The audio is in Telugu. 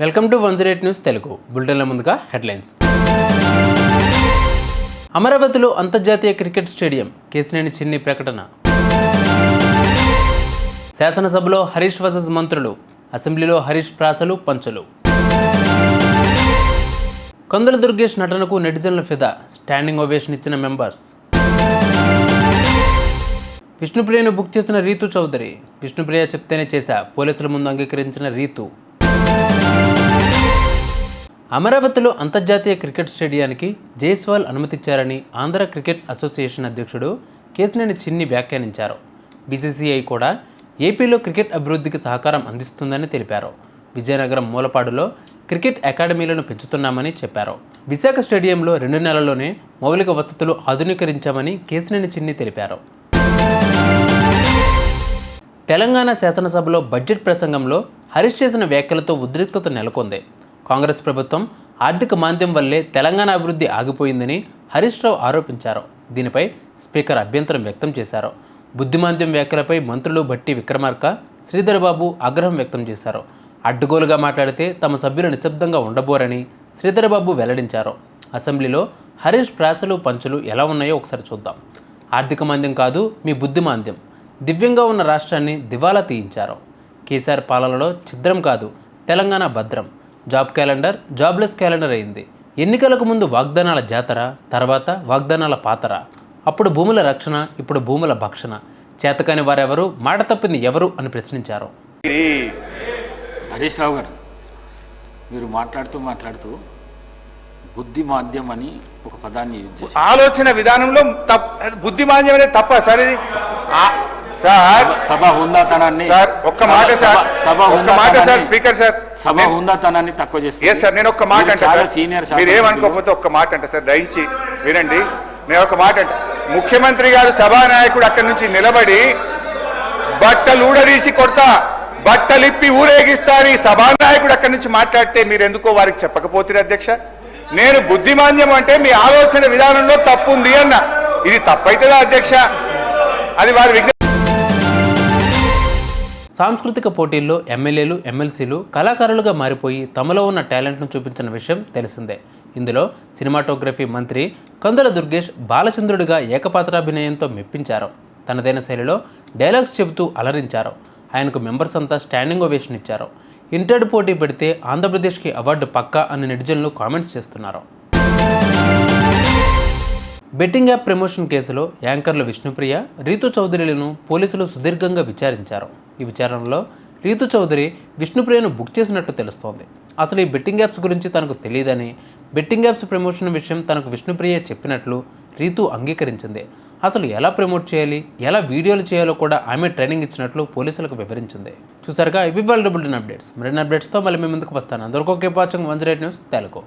Welcome to one zero eight news Telugu. బులెటిన్ల ముందుగా హెడ్లైన్స్. అమరావతిలో అంతర్జాతీయ క్రికెట్ స్టేడియం కేసినేని చిన్ని ప్రకటన. శాసనసభలో హరీష్ వర్సెస్ మంత్రులు అసెంబ్లీలో హరీష్ ప్రాసలు పంచలు. కందుల దుర్గేష్ నటనకు నెటిజన్ల ఫిదా స్టాండింగ్ ఓవేషన్ ఇచ్చిన మెంబర్స్. విష్ణుప్రియను బుక్ చేసిన రీతు చౌదరి విష్ణుప్రియ చెప్తేనే చేశా పోలీసుల ముందు అంగీకరించిన రీతు. అమరావతిలో అంతర్జాతీయ క్రికెట్ స్టేడియానికి జైస్వాల్ అనుమతిచ్చారని ఆంధ్ర క్రికెట్ అసోసియేషన్ అధ్యక్షుడు కేసినేని చిన్ని వ్యాఖ్యానించారు. బీసీసీఐ కూడా ఏపీలో క్రికెట్ అభివృద్ధికి సహకారం అందిస్తుందని తెలిపారు. విజయనగరం మూలపాడులో క్రికెట్ అకాడమీలను పెంచుతున్నామని చెప్పారు. విశాఖ స్టేడియంలో రెండు నెలల్లోనే మౌలిక వసతులు ఆధునీకరించామని కేసినేని చిన్ని తెలిపారు. తెలంగాణ శాసనసభలో బడ్జెట్ ప్రసంగంలో హరీష్ చేసిన వ్యాఖ్యలతో ఉద్రిక్తత నెలకొంది. కాంగ్రెస్ ప్రభుత్వం ఆర్థిక మాంద్యం వల్లే తెలంగాణ అభివృద్ధి ఆగిపోయిందని హరీష్ రావు ఆరోపించారు. దీనిపై స్పీకర్ అభ్యంతరం వ్యక్తం చేశారు. బుద్ధిమాంద్యం వ్యాఖ్యలపై మంత్రులు బట్టి విక్రమార్క శ్రీధర్ బాబు ఆగ్రహం వ్యక్తం చేశారు. అడ్డుగోలుగా మాట్లాడితే తమ సభ్యులు నిశ్శబ్దంగా ఉండబోరని శ్రీధర్ బాబు వెల్లడించారు. అసెంబ్లీలో హరీష్ ప్రాసలు పంచులు ఎలా ఉన్నాయో ఒకసారి చూద్దాం. ఆర్థిక మాంద్యం కాదు మీ బుద్ధి మాంద్యం. దివ్యంగా ఉన్న రాష్ట్రాన్ని దివాలా తీయించారు. కేసీఆర్ పాలనలో ఛిద్రం కాదు తెలంగాణ భద్రం. జాబ్ క్యాలెండర్ జాబ్లెస్ క్యాలెండర్ అయింది. ఎన్నికలకు ముందు వాగ్దానాల జాతర తర్వాత వాగ్దానాల పాతర. అప్పుడు భూముల రక్షణ ఇప్పుడు భూముల భక్షణ. చేతకాని వారెవరు మాట తప్పింది ఎవరు అని ప్రశ్నించారు. హరీష్ రావు గారు మీరు మాట్లాడుతూ మాట్లాడుతూ బుద్ధి మాధ్యం అని ఒక పదాన్ని ఆలోచన విధానంలో తప్ బుద్ధిమాంద్యం అనేది తప్ప సార్ సార్ సభ హుందాతనాన్ని సార్ ఒక్క మాట సార్ సభ- సభ ఒక్క మాట సార్ స్పీకర్ సార్. సభ హుందాతనాన్ని తక్కువ చేస్తుంది ఎస్ సార్ నేను ఒక్క మాట అంటే సార్ సీనియర్ మీరు. ఏమనుకోకపోతే ఒక్క మాట అంటే సార్ దయించి వినండి. నేను ఒక మాట అంటే ముఖ్యమంత్రి గారు సభానాయకుడు అక్కడి నుంచి నిలబడి బట్టలు ఊడదీసి కొడతా బట్టలిప్పి ఊరేగిస్తారు ఈ సభానాయకుడు అక్కడి నుంచి మాట్లాడితే మీరు ఎందుకో వారికి చెప్పకపోతే అధ్యక్ష. నేను బుద్ధిమాంద్యం అంటే మీ ఆలోచన విధానంలో తప్పు ఉంది అన్న. ఇది తప్పైతుందా అధ్యక్ష? అది వారి విజ్ఞ సాంస్కృతిక పోటీల్లో ఎమ్మెల్యేలు ఎమ్మెల్సీలు కళాకారులుగా మారిపోయి తమలో ఉన్న టాలెంట్ను చూపించిన విషయం తెలిసిందే. ఇందులో సినిమాటోగ్రఫీ మంత్రి కందుల దుర్గేష్ బాలచంద్రుడిగా ఏకపాత్రాభినయంతో మెప్పించారు. తనదైన శైలిలో డైలాగ్స్ చెబుతూ అలరించారు. ఆయనకు మెంబర్స్ అంతా స్టాండింగ్ ఓవేషన్ ఇచ్చారు. ఇంటర్డ్ పోటీ పెడితే ఆంధ్రప్రదేశ్కి అవార్డు పక్కా అని నెటిజన్లు కామెంట్స్ చేస్తున్నారు. బెట్టింగ్ యాప్ ప్రమోషన్ కేసులో యాంకర్లు విష్ణుప్రియ రీతు చౌదరిలను పోలీసులు సుదీర్ఘంగా విచారించారు. ఈ విచారణలో రీతు చౌదరి విష్ణుప్రియను బుక్ చేసినట్టు తెలుస్తోంది. అసలు ఈ బెట్టింగ్ యాప్స్ గురించి తనకు తెలియదని బెట్టింగ్ యాప్స్ ప్రమోషన్ విషయం తనకు విష్ణుప్రియ చెప్పినట్లు రీతు అంగీకరించింది. అసలు ఎలా ప్రమోట్ చేయాలి ఎలా వీడియోలు చేయాలో కూడా ఆమె ట్రైనింగ్ ఇచ్చినట్లు పోలీసులకు వివరించింది. చూసారుగా ఇవి వాళ్ళ బుల్టన్ అప్డేట్స్ మరిన్ని అప్డేట్స్తో మళ్ళీ మీ ముందుకు వస్తాను. అందరికీ okay watching one news Telugu.